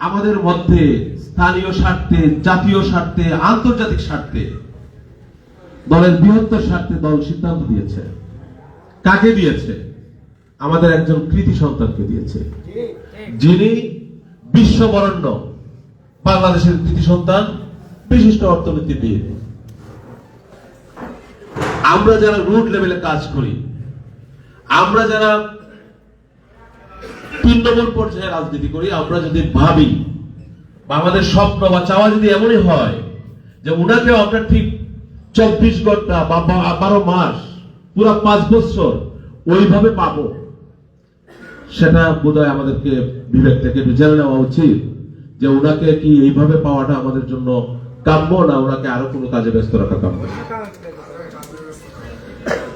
আমাদের মধ্যে স্থানীয় স্বার্থে, জাতীয় স্বার্থে, আন্তর্জাতিক স্বার্থে দলের বৃহত্তর স্বার্থে দল সিদ্ধান্ত দিয়েছে। কাকে দিয়েছে? আমাদের একজন কৃতি সন্তানকে দিয়েছে। যিনি বিশ্ববরণ্য বাংলাদেশের কৃতি সন্তান, বিশিষ্ট অর্থনীতিবিদ। আমরা যারা রুট লেভেলে কাজ করি, আমরা যারা নম্বর পর্যায়ে রাজনীতি করি, আমরা যদি ভাবি বা আমাদের স্বপ্ন বা চাওয়া যদি এমনই হয় যে উনাকে আমরা ঠিক চব্বিশ ঘণ্টা বা বারো মাস, পুরো পাঁচ বছর ওইভাবে পাবো, সেটা বোধহয় আমাদেরকে বিবেক থেকে জেনে নেওয়া উচিত যে ওনাকে কি এইভাবে পাওয়াটা আমাদের জন্য কাম্য না ওনাকে আরও কোনো কাজে ব্যস্ত রাখা কাম্য?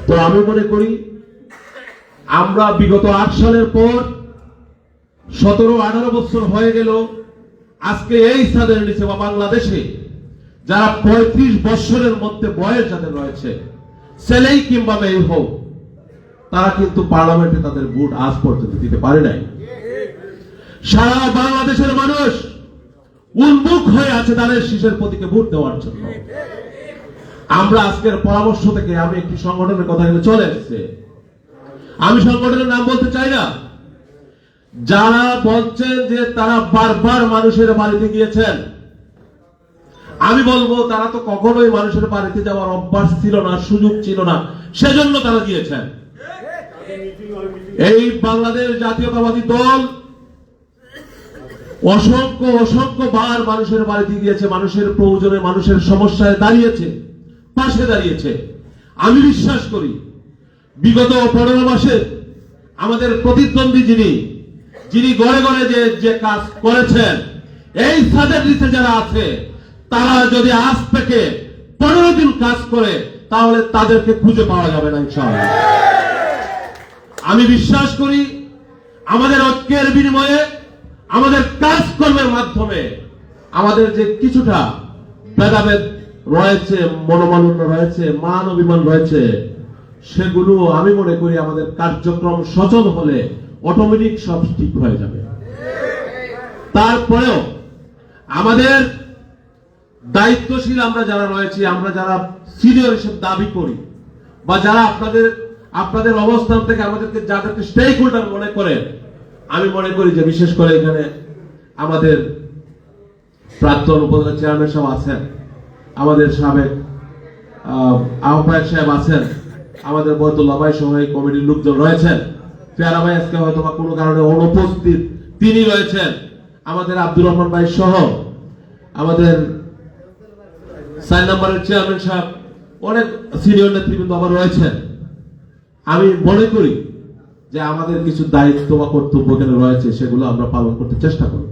তো আমি মনে করি, আমরা বিগত আট সালের পর সতেরো, আঠারো বছর হয়ে গেল, আজকে এই স্থানের নিচে বা বাংলাদেশে, যারা পঁয়ত্রিশ বছরের মধ্যে বয়স যাদের রয়েছে, ছেলেই কিংবা মেয়ে হোক, তারা কিন্তু পার্লামেন্টে তাদের ভোট আজ পর্যন্ত দিতে পারে নাই। সারা বাংলাদেশের মানুষ উন্মুখ হয়ে আছে তাদের শীষের প্রতীকে ভোট দেওয়ার জন্য। আমরা আজকের পরামর্শ থেকে আমি একটি সংগঠনের কথা চলে এসেছে। আমি সংগঠনের নাম বলতে চাই না। যারা বলছেন যে তারা বারবার মানুষের বাড়িতে গিয়েছেন, আমি বলব তারা তো কখনোই মানুষের বাড়িতে যাওয়ার অভ্যাস ছিল না, সুযোগ ছিল না, সেজন্য তারা গিয়েছেন। এই বাংলাদেশ জাতীয়তাবাদী দল অসংখ্য অসংখ্য বার মানুষের বাড়িতে গিয়েছে, মানুষের প্রয়োজনে, মানুষের সমস্যায় দাঁড়িয়েছে, পাশে দাঁড়িয়েছে। আমি বিশ্বাস করি, বিগত পনেরো মাসে আমাদের প্রতিদ্বন্দ্বী যিনি যিনি গড়ে গড়ে যে যে কাজ করেছেন, এই সাদের নিচে যারা আছে, তারা যদি আজ থেকে পনেরো দিন কাজ করে, তাহলে তাদেরকে খুঁজে পাওয়া যাবে না, ইনশাআল্লাহ। আমি বিশ্বাস করি, আমাদের ঐক্যের বিনিময়ে, আমাদের কাজকর্মের মাধ্যমে, আমাদের যে কিছুটা ভেদাভেদ রয়েছে, মনোমালিন্য রয়েছে, মান অভিমান রয়েছে, সেগুলো আমি মনে করি আমাদের কার্যক্রম সচল হলে অটোমেটিক সব ঠিক হয়ে যাবে। তারপরেও আমাদের দায়িত্বশীল আমরা যারা রয়েছি আমরা যারা সিনিয়র হিসেবে দাবি করি বা যারা আপনাদের আপনাদের অবস্থান থেকে আমাদেরকে যাদেরকে স্টেক হোল্ডার মনে করে আমি মনে করি যে বিশেষ করে এখানে আমাদের প্রাক্তন উপজেলা চেয়ারম্যান সাহেব আছেন আমাদের সাবেক আহ, আহ্বায়ক সাহেব আছেন আমাদের বয়তুল্লাহ ভাই সহ কমিটির লোকজন রয়েছেন। পেয়ারা ভাই আজকে হয়তো বা কোনো কারণে অনুপস্থিত। তিনি রয়েছেন আমাদের আব্দুর রহমান ভাই সহ আমাদের সাইন নাম্বারের চেয়ারম্যান সাহেব, অনেক সিনিয়র নেতৃবৃন্দ আবার রয়েছেন। আমি মনে করি যে আমাদের কিছু দায়িত্ব বা কর্তব্য কেন রয়েছে, সেগুলো আমরা পালন করতে চেষ্টা করব